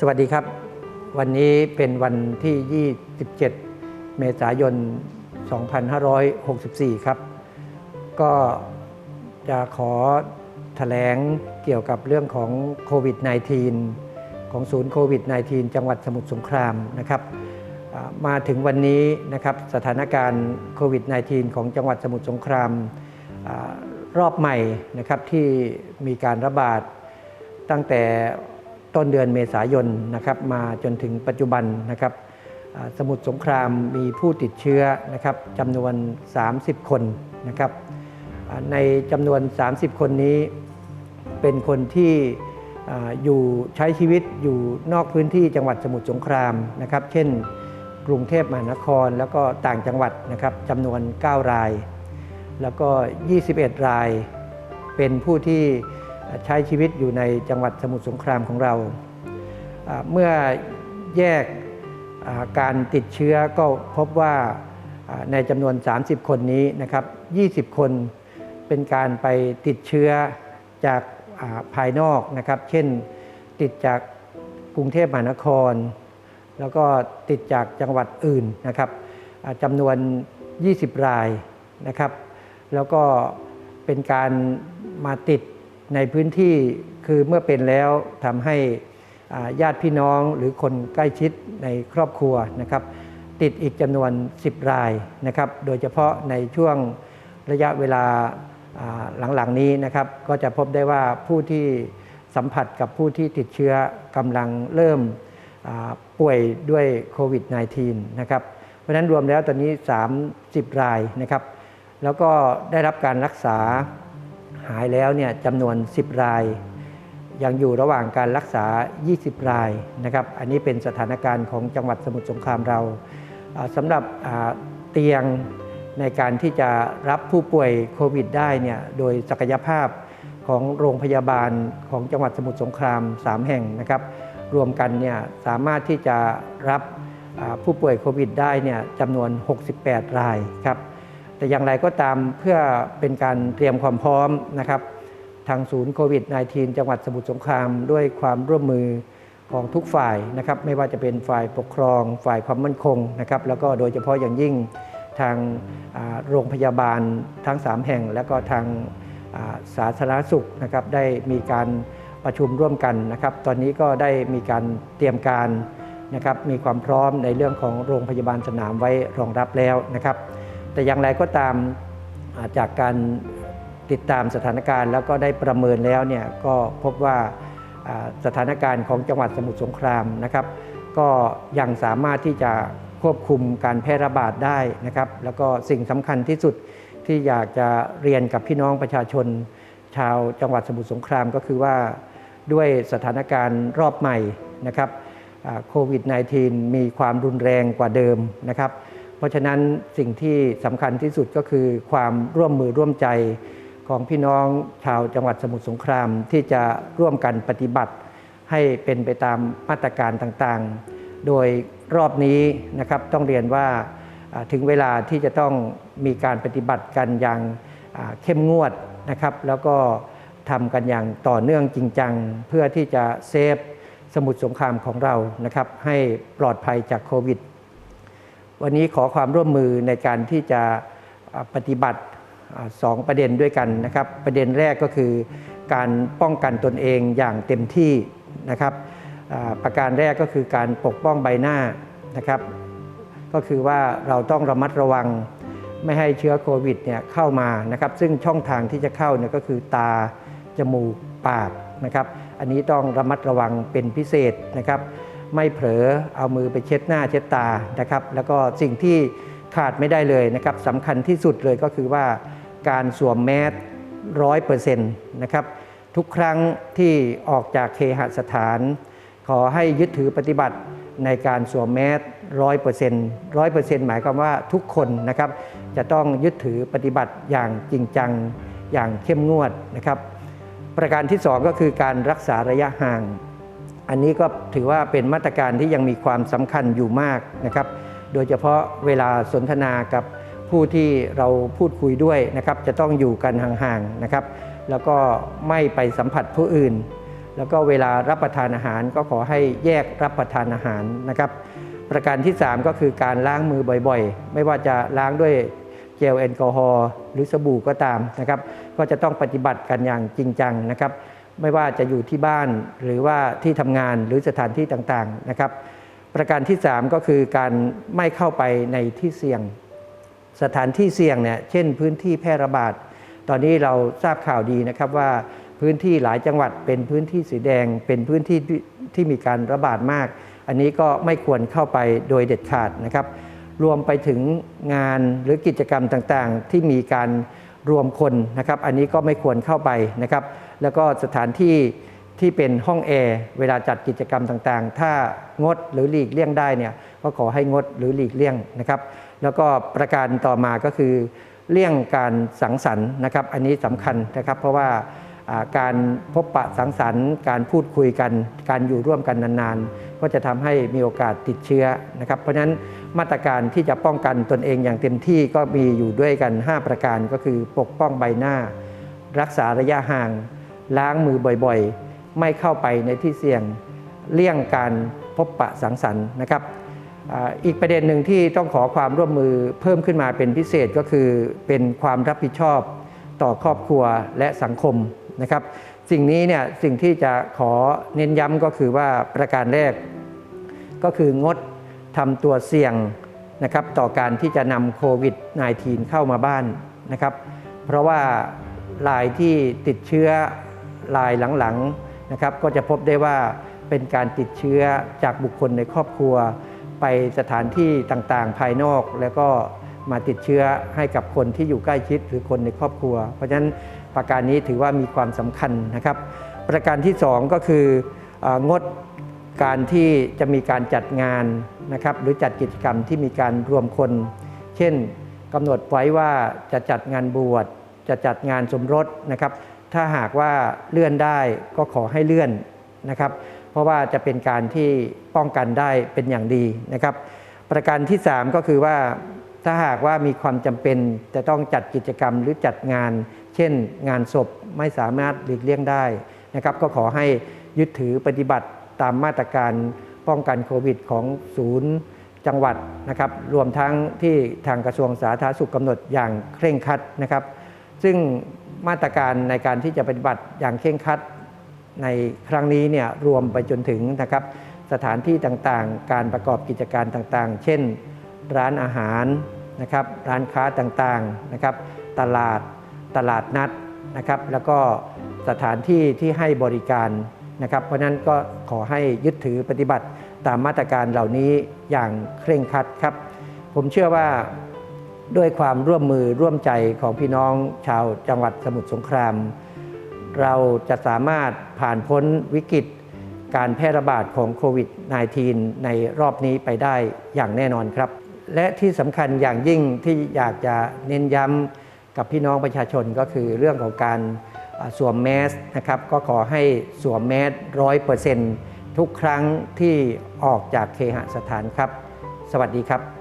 สวัสดีครับ วันนี้เป็นวันที่ 27 เมษายน 2564 ครับ ก็จะขอแถลงเกี่ยวกับเรื่องของโควิด -19 ของศูนย์โควิด -19 จังหวัดสมุทรสงครามนะครับ มาถึงวันนี้นะครับสถานการณ์โควิด -19 ของจังหวัดสมุทรสงครามอรอบใหม่นะครับที่มีการระบาดตั้งแต่ ต้นเดือนเมษายนนะครับมาจนถึงปัจจุบันนะครับสมุทรสงครามมีผู้ติดเชื้อนะครับจำนวน 30 คนนะครับในจำนวน 30 คนนี้ เป็นคนที่ออยู่ใช้ชีวิตอยู่นอกพื้นที่จังหวัดสมุทรสงครามนะครับ เช่น กรุงเทพมหานครแล้วก็ต่างจังหวัดนะครับจำนวน 9 ราย แล้วก็ 21 ราย เป็นผู้ที่ ใช้ชีวิตอยู่ในจังหวัดสมุทรสงครามของเรา เมื่อแยกการติดเชื้อก็พบว่าในจำนวน 30 คนนี้นะครับ 20 คนเป็นการไปติดเชื้อจากภายนอกนะครับ เช่นติดจากกรุงเทพมหานคร แล้วก็ติดจากจังหวัดอื่นนะครับจำนวน 20 รายนะครับ แล้วก็เป็นการมาติด ในพื้นที่คือเมื่อเป็นแล้วทำให้ญาติพี่น้องหรือคนใกล้ชิดในครอบครัวนะครับ ติดอีกจำนวน 10 รายนะครับ โดยเฉพาะในช่วงระยะเวลาหลังๆนี้นะครับ ก็จะพบได้ว่าผู้ที่สัมผัสกับผู้ที่ติดเชื้อกำลังเริ่มป่วยด้วยโควิด -19 นะครับ เพราะฉะนั้นรวมแล้วตอนนี้ 30 รายนะครับ แล้วก็ได้รับการรักษา หายแล้วเนี่ยจำนวน 10 ราย ยังอยู่ระหว่างการรักษา 20 รายนะครับอันนี้เป็นสถานการณ์ของจังหวัดสมุทรสงครามเราสำหรับเตียงในการที่จะรับผู้ป่วยโควิดได้เนี่ยโดยศักยภาพของโรงพยาบาลของจังหวัดสมุทรสงคราม 3 แห่งนะครับ รวมกันเนี่ยสามารถที่จะรับผู้ป่วยโควิดได้เนี่ยจำนวน 68 รายครับ แต่อย่างไรก็ตามเพื่อเป็นการเตรียมความพร้อมนะครับ ทางศูนย์โควิด -19 จังหวัดสมุทรสงครามด้วยความร่วมมือของทุกฝ่ายนะครับ ไม่ว่าจะเป็นฝ่ายปกครอง ฝ่ายความมั่นคงนะครับ แล้วก็โดยเฉพาะอย่างยิ่งทางโรงพยาบาลทั้ง 3 แห่ง แล้วก็ทางาสาธารณสุขนะครับได้มีการประชุมร่วมกันนะครับ ตอนนี้ก็ได้มีการเตรียมการนะครับ มีความพร้อมในเรื่องของโรงพยาบาลสนามไว้รองรับแล้วนะครับ แต่อย่างไรก็ตามาจากการติดตามสถานการณ์ แล้วก็ได้ประเมินแล้วเนี่ยก็พบว่าสถานการณ์ของจังหวัดสมุทรสงครามนะครับ ก็ยังสามารถที่จะควบคุมการแพร่ระบาดได้นะครับ แล้วก็สิ่งสำคัญที่สุดที่อยากจะเรียนกับพี่น้องประชาชน ชาวจังหวัดสมุทรสงครามก็คือว่าด้วยสถานการณ์รอบใหม่นะครับโควิด -19 มีความรุนแรงกว่าเดิมนะครับ ราะฉะนั้นสิ่งที่สำคัญที่สุดก็คือความร่วมมือร่วมใจของพี่น้องชาวจังหวัดสมุทรสงครามที่จะร่วมกันปฏิบัติ ให้เป็นไปตามมาตรการต่างๆ โดยรอบนี้นะครับต้องเรียนว่าถึงเวลาที่จะต้องมีการปฏิบัติกันอย่างเข้มงวดนะครับ แล้วก็ทำกันอย่างต่อเนื่องจริงจัง เพื่อที่จะเซฟสมุทรสงครามของเรานะครับ ให้ปลอดภัยจากโควิด วันนี้ขอความร่วมมือในการที่จะปฏิบัติสองประเด็นด้วยกันนะครับ ประเด็นแรกก็คือการป้องกันตนเองอย่างเต็มที่นะครับประการแรกก็คือการปกป้องใบหน้านะครับ ก็คือว่าเราต้องระมัดระวังไม่ให้เชื้อโควิดเนี่ยเข้ามานะครับ ซึ่งช่องทางที่จะเข้าเนี่ยก็คือตา จมูก ปากนะครับ อันนี้ต้องระมัดระวังเป็นพิเศษนะครับ ไม่เผลอเอามือไปเช็ดหน้าเช็ดตานะครับ แล้วก็สิ่งที่ขาดไม่ได้เลยนะครับสำคัญที่สุดเลยก็คือว่าการสวมแมสร้อยเปอร์เซ็นต์นะครับทุกครั้งที่ออกจากเคหสถาน ขอให้ยึดถือปฏิบัติในการสวมแมสร้อยเปอร์เซ็นต์ร้อยเปอร์เซ็นต์หมายความว่าทุกคนนะครับจะต้องยึดถือปฏิบัติอย่างจริงจังอย่างเข้มงวดนะครับ ประการที่ 2 ก็คือการรักษาระยะห่าง อันนี้ก็ถือว่าเป็นมาตรการที่ยังมีความสำคัญอยู่มากนะครับ โดยเฉพาะเวลาสนทนากับผู้ที่เราพูดคุยด้วยนะครับ จะต้องอยู่กันห่างๆนะครับ แล้วก็ไม่ไปสัมผัสผู้อื่น แล้วก็เวลารับประทานอาหารก็ขอให้แยกรับประทานอาหารนะครับ ประการที่ 3 ก็คือการล้างมือบ่อยๆ ไม่ว่าจะล้างด้วยเจลแอลกอฮอล์หรือสบู่ก็ตามนะครับ ก็จะต้องปฏิบัติกันอย่างจริงจังนะครับ ไม่ว่าจะอยู่ที่บ้านหรือว่าที่ทำงานหรือสถานที่ต่างๆนะครับ ประการที่ 3 ก็คือการไม่เข้าไปในที่เสี่ยง สถานที่เสี่ยงเนี่ยเช่นพื้นที่แพร่ระบาด ตอนนี้เราทราบข่าวดีนะครับว่าพื้นที่หลายจังหวัดเป็นพื้นที่สีแดง เป็นพื้นที่ที่ที่มีการระบาดมาก อันนี้ก็ไม่ควรเข้าไปโดยเด็ดขาดนะครับ รวมไปถึงงานหรือกิจกรรมต่างๆ ที่มีการรวมคนนะครับ อันนี้ก็ไม่ควรเข้าไปนะครับ แล้วก็สถานที่ที่เป็นห้องแอร์เวลาจัดกิจกรรมต่างๆ ถ้างดหรือหลีกเลี่ยงได้เนี่ยก็ขอให้งดหรือหลีกเลี่ยงนะครับ แล้วก็ประการต่อมาก็คือเลี่ยงการสังสรรค์นะครับ อันนี้สำคัญนะครับ เพราะว่าการพบปะสังสรรค์ การพูดคุยกัน การอยู่ร่วมกันนานๆ ก็จะทำให้มีโอกาสติดเชื้อนะครับ เพราะฉะนั้นมาตรการที่จะป้องกันตนเองอย่างเต็มที่ก็มีอยู่ด้วยกัน 5 ประการก็คือปกป้องใบหน้า รักษาระยะห่าง ล้างมือบ่อยๆ ไม่เข้าไปในที่เสี่ยงเลี่ยงการพบปะสังสรรค์นะครับอีกประเด็นหนึ่งที่ต้องขอความร่วมมือเพิ่มขึ้นมาเป็นพิเศษก็คือเป็นความรับผิดชอบต่อครอบครัวและสังคมนะครับ สิ่งนี้เนี่ยสิ่งที่จะขอเน้นย้ำก็คือว่าประการแรก ก็คืองดทำตัวเสี่ยงนะครับต่อการที่จะนำโควิด -19 เข้ามาบ้านนะครับ เพราะว่ารายที่ติดเชื้อ รายหลังๆนะครับก็จะพบได้ว่าเป็นการติดเชื้อจากบุคคลในครอบครัว ไปสถานที่ต่างๆ ภายนอก แล้วก็มาติดเชื้อให้กับคนที่อยู่ใกล้ชิดหรือคนในครอบครัว เพราะฉะนั้นประการนี้ถือว่ามีความสำคัญนะครับ ประการที่สองก็คือเอองดการที่จะมีการจัดงานนะครับหรือจัดกิจกรรมที่มีการรวมคน เช่นกำหนดไว้ว่าจะจัดงานบวชจะจัดงานสมรสนะครับ ถ้าหากว่าเลื่อนได้ก็ขอให้เลื่อนนะครับ เพราะว่าจะเป็นการที่ป้องกันได้เป็นอย่างดีนะครับ ประการที่ 3 ก็คือว่าถ้าหากว่ามีความจำเป็นจะต้องจัดกิจกรรมหรือจัดงาน เช่น งานศพไม่สามารถหลีกเลี่ยงได้นะครับ ก็ขอให้ยึดถือปฏิบัติตามมาตรการป้องกันโควิดของศูนย์จังหวัดนะครับ รวมทั้งที่ทางกระทรวงสาธารณสุขกำหนดอย่างเคร่งครัดนะครับ ซึ่ง มาตรการในการที่จะปฏิบัติอย่างเคร่งครัดในครั้งนี้เนี่ยรวมไปจนถึงนะครับสถานที่ต่างๆ การประกอบกิจการต่างๆ เช่น ร้านอาหารนะครับร้านค้าต่างๆนะครับตลาดตลาดนัดนะครับแล้วก็สถานที่ที่ให้บริการนะครับ เพราะนั้นก็ขอให้ยึดถือปฏิบัติตามมาตรการเหล่านี้อย่างเคร่งครัดครับ ผมเชื่อว่า ด้วยความร่วมมือร่วมใจของพี่น้องชาวจังหวัดสมุทรสงคราม เราจะสามารถผ่านพ้นวิกฤตการแพร่ระบาดของโควิด -19 ในรอบนี้ไปได้อย่างแน่นอนครับ และที่สำคัญอย่างยิ่งที่อยากจะเน้นย้ำกับพี่น้องประชาชนก็คือเรื่องของการสวมแมสนะครับ ก็ขอให้สวมแมสร้อยเปอร์เซ็นต์ทุกครั้งที่ออกจากเคหสถานครับ สวัสดีครับ